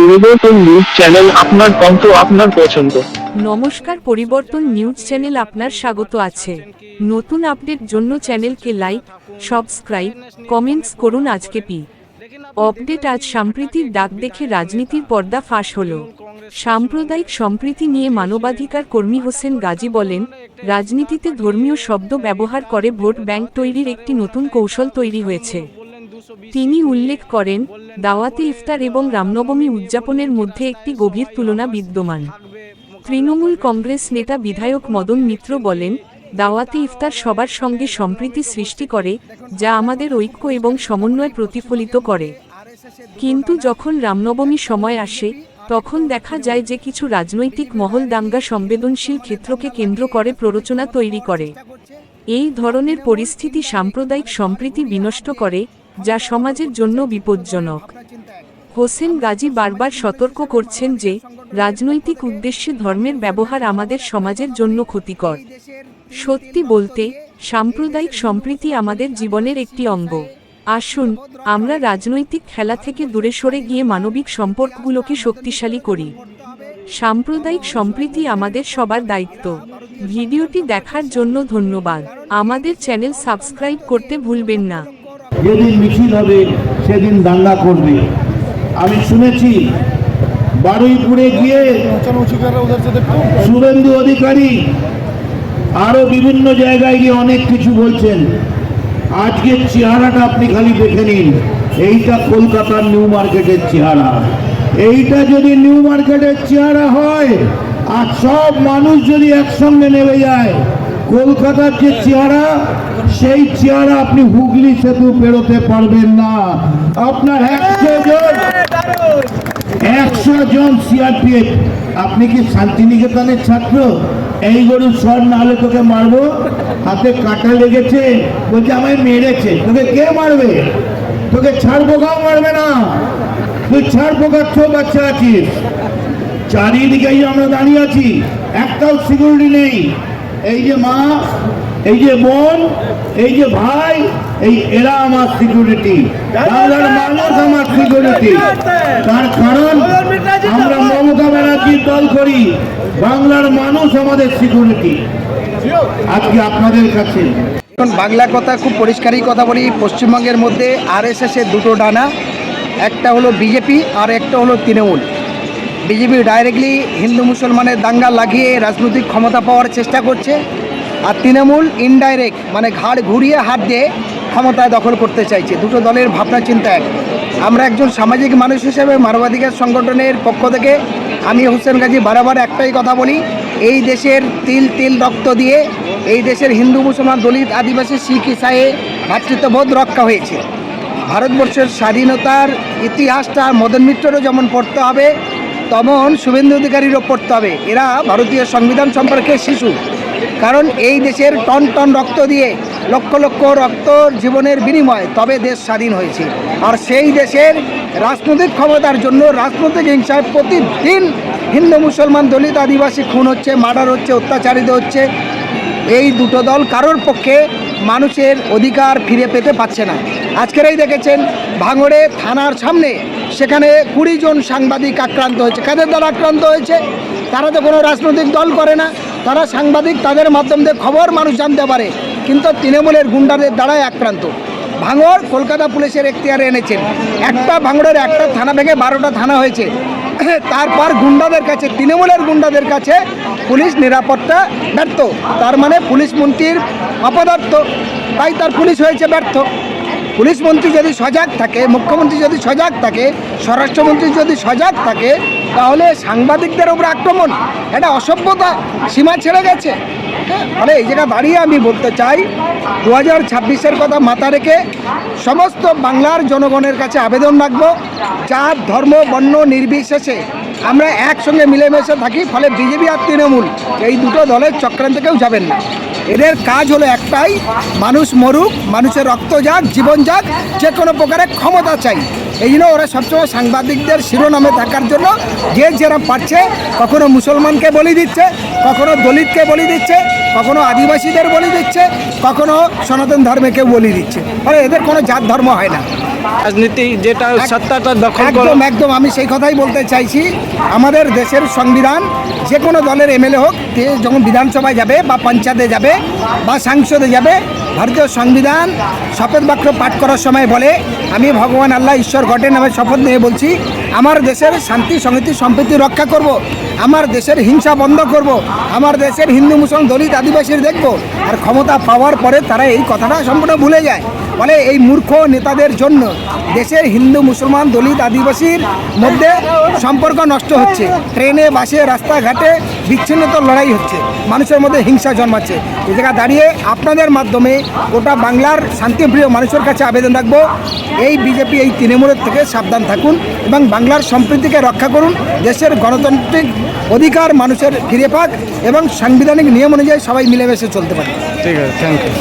পরিবর্তন news channel আপনার কণ্ঠ, আপনার পছন্দ। নমস্কার, পরিবর্তন নিউজ চ্যানেল আপনার স্বাগত আছে। নতুন আপডেট জন্য চ্যানেলকে লাইক সাবস্ক্রাইব কমেন্টস করুন আজকে পি। আপডেট আজ সাম্প্রতির ডাক দেখে রাজনীতির পর্দা ফাঁস হল। সাম্প্রদায়িক সম্প্রীতি নিয়ে মানবাধিকার কর্মী হোসেন গাজী বলেন, রাজনীতিতে ধর্মীয় শব্দ ব্যবহার করে ভোট ব্যাংক তৈরির একটি নতুন কৌশল তৈরি হয়েছে। তিনি উল্লেখ করেন, দাওয়াতে ইফতার এবং রামনবমী উদযাপনের মধ্যে একটি গভীর তুলনা বিদ্যমান। তৃণমূল কংগ্রেস নেতা বিধায়ক মদন মিত্র বলেন, দাওয়াতে ইফতার সবার সঙ্গে সম্প্রীতি সৃষ্টি করে, যা আমাদের ঐক্য এবং সমন্বয় প্রতিফলিত করে। কিন্তু যখন রামনবমী সময় আসে, তখন দেখা যায় যে কিছু রাজনৈতিক মহল দাঙ্গা সংবেদনশীল ক্ষেত্রকে কেন্দ্র করে প্ররোচনা তৈরি করে। এই ধরনের পরিস্থিতি সাম্প্রদায়িক সম্প্রীতি বিনষ্ট করে যা সমাজের জন্য বিপজ্জনক। হোসেন গাজী বারবার সতর্ক করছেন যে, রাজনৈতিক উদ্দেশ্যে ধর্মের ব্যবহার আমাদের সমাজের জন্য ক্ষতিকর। সত্যি বলতে, সাম্প্রদায়িক সম্প্রীতি আমাদের জীবনের একটি অঙ্গ। আসুন, আমরা রাজনৈতিক খেলা থেকে দূরে সরে গিয়ে মানবিক সম্পর্কগুলোকে শক্তিশালী করি। সাম্প্রদায়িক সম্প্রীতি আমাদের সবার দায়িত্ব। ভিডিওটি দেখার জন্য ধন্যবাদ। আমাদের চ্যানেল সাবস্ক্রাইব করতে ভুলবেন না। যেদিন মিছিল হবে, সেদিন দাঙ্গা করবে। আমি শুনেছি, বারুইপুরে গিয়ে শুভেন্দু অধিকারী আরও বিভিন্ন জায়গায় গিয়ে অনেক কিছু বলছেন। আজকের চেহারাটা আপনি খালি দেখে নিন। এইটা কলকাতার নিউ মার্কেটের চেহারা। এইটা যদি নিউ মার্কেটের চেহারা হয়, আর সব মানুষ যদি একসঙ্গে নেমে যায় কলকাতার যে চেহারা, সেই চেহারা আপনি হুগলি সেতু পেরোতে পারবেন না। আপনার একশো জন একশো জন সিআরপিএফ। আপনি কি শান্তিনিকেতনের ছাত্র? এই গরুর স্বর না হলে তোকে মারবো? হাতে কাটা লেগেছে, বলছে আমায় মেরেছে। তোকে কে মারবে? তোকে ছাড় পোকাও মারবে না। তুই ছাড় পোকার ছো বাচ্চা আছিস। চারিদিকেই আমরা দাঁড়িয়ে আছি। একটাও সিকিউরিটি নেই। এই যে মা এই যে বোন এই যে ভাই এই এরা আমার সিকিউরিটি বাংলার মানুষ আমার সিকিউরিটি তার কারণ আমরা মমতা ব্যানার্জির দল করি। বাংলার মানুষ আমাদের সিকিউরিটি আজকে আপনাদের কাছে। এখন বাংলা কথা খুব পরিষ্কারই কথা বলি। পশ্চিমবঙ্গের মধ্যে আরএসএসের দুটো ডানা একটা হলো বিজেপি আর একটা হলো তৃণমূল। বিজেপি ডাইরেক্টলি হিন্দু মুসলমানের দাঙ্গা লাগিয়ে রাজনৈতিক ক্ষমতা পাওয়ার চেষ্টা করছে আর তৃণমূল ইনডাইরেক্ট মানে ঘাড় ঘুরিয়ে হাত দিয়ে ক্ষমতায় দখল করতে চাইছে। দুটো দলের ভাবনা চিন্তা এক। আমরা একজন সামাজিক মানুষ হিসেবে মানবাধিকার সংগঠনের পক্ষ থেকে আমি হোসেন গাজী বারবার একটাই কথা বলি, এই দেশের তিল তিল রক্ত দিয়ে এই দেশের হিন্দু মুসলমান দলিত আদিবাসী শিখ ইসায়ে ভ্রাতৃত্ববোধ রক্ষা হয়েছে। ভারতবর্ষের স্বাধীনতার ইতিহাসটা মদন মিত্ররও যেমন পড়তে হবে তেমন শুভেন্দু অধিকারীরও পড়তে হবে এরা ভারতীয় সংবিধান সম্পর্কে শিশু। কারণ এই দেশের টন টন রক্ত দিয়ে লক্ষ লক্ষ রক্ত জীবনের বিনিময় তবে দেশ স্বাধীন হয়েছে। আর সেই দেশের রাজনৈতিক ক্ষমতার জন্য রাজনৈতিক হিংসায় প্রতিদিন হিন্দু মুসলমান দলিত আদিবাসী খুন হচ্ছে, মার্ডার হচ্ছে, অত্যাচারিত হচ্ছে। এই দুটো দল কারোর পক্ষে মানুষের অধিকার ফিরে পেতে পারছে না। আজকেরই দেখেছেন ভাঙড়ে থানার সামনে সেখানে কুড়ি জন সাংবাদিক আক্রান্ত হয়েছে। কাদের দ্বারা আক্রান্ত হয়েছে? তারা তো কোনো রাজনৈতিক দল করে না। তারা সাংবাদিক, তাদের মাধ্যম দিয়ে খবর মানুষ জানতে পারে। কিন্তু তৃণমূলের গুন্ডাদের দ্বারাই আক্রান্ত। ভাঙড় কলকাতা পুলিশের এখতিয়ারে এনেছেন। একটা ভাঙড়ের একটা থানা ভেঙে বারোটা থানা হয়েছে। তারপর গুন্ডাদের কাছে, তৃণমূলের গুন্ডাদের কাছে পুলিশ নিরাপত্তা ব্যর্থ। তার মানে পুলিশ মন্ত্রীর অপদার্থ। তাই তার পুলিশ হয়েছে ব্যর্থ। পুলিশ মন্ত্রী যদি সজাগ থাকে, মুখ্যমন্ত্রী যদি সজাগ থাকে, স্বরাষ্ট্রমন্ত্রী যদি সজাগ থাকে, তাহলে সাংবাদিকদের উপর আক্রমণ, এটা অসভ্যতা সীমা ছেড়ে গেছে। ফলে এই জায়গা দাঁড়িয়ে আমি বলতে চাই দু হাজার ছাব্বিশের কথা মাথা রেখে সমস্ত বাংলার জনগণের কাছে আবেদন রাখব চার ধর্ম, বর্ণ, নির্বিশেষে আমরা একসঙ্গে মিলেমিশে থাকি, ফলে বিজেপি আর তৃণমূল, এই দুটো দলের চক্রান্ত কেউ যাবেন না। এদের কাজ হলো একটাই, মানুষ মরুক, মানুষের রক্ত যাক, জীবন যাক, যে কোনো প্রকারের ক্ষমতা চাই। এই জন্য ওরা সবসময় সাংবাদিকদের শিরোনামে থাকার জন্য যে যেরা পারছে, কখনো মুসলমানকে বলি দিচ্ছে, কখনো দলিতকে বলি দিচ্ছে কখনো আদিবাসীদের বলি দিচ্ছে কখনো সনাতন ধর্মে কেউ বলি দিচ্ছে। ফলে এদের কোনো জাত ধর্ম হয় না। রাজনীতি যেটা সত্তাটা দখল একদম একদম আমি সেই কথাই বলতে চাইছি। আমাদের দেশের সংবিধান যে কোনো দলের এমএলএ হোক যখন বিধানসভায় যাবে বা পঞ্চায়েতে যাবে বা সাংসদে যাবে ভারতীয় সংবিধান শপথ বাক্য পাঠ করার সময় বলে, আমি ভগবান আল্লাহ, ঈশ্বর ঘটের নামে শপথ নিয়ে বলছি, আমার দেশের শান্তি, সংহতি, সম্প্রীতি রক্ষা করব। আমার দেশের হিংসা বন্ধ করব। আমার দেশের হিন্দু, মুসলমান, দলিত, আদিবাসীর দেখব, আর ক্ষমতা পাওয়ার পরে তারা এই কথাটা সম্পূর্ণ ভুলে যায় ফলে এই মূর্খ নেতাদের জন্য দেশের হিন্দু, মুসলমান, দলিত, আদিবাসীর মধ্যে সম্পর্ক নষ্ট হচ্ছে। ট্রেনে, বাসে, রাস্তাঘাটে বিচ্ছিন্নতার লড়াই হচ্ছে। মানুষের মধ্যে হিংসা জন্মাচ্ছে। এ জায়গা দাঁড়িয়ে আপনাদের মাধ্যমে গোটা বাংলার শান্তিপ্রিয় মানুষের কাছে আবেদন রাখব। এই বিজেপি, এই তৃণমূলের থেকে সাবধান থাকুন এবং বাংলার সম্প্রীতিকে রক্ষা করুন। দেশের গণতান্ত্রিক অধিকার মানুষের ফিরে পাক এবং সাংবিধানিক নিয়ম অনুযায়ী সবাই মিলেমিশে চলতে পারে। ঠিক আছে থ্যাংক ইউ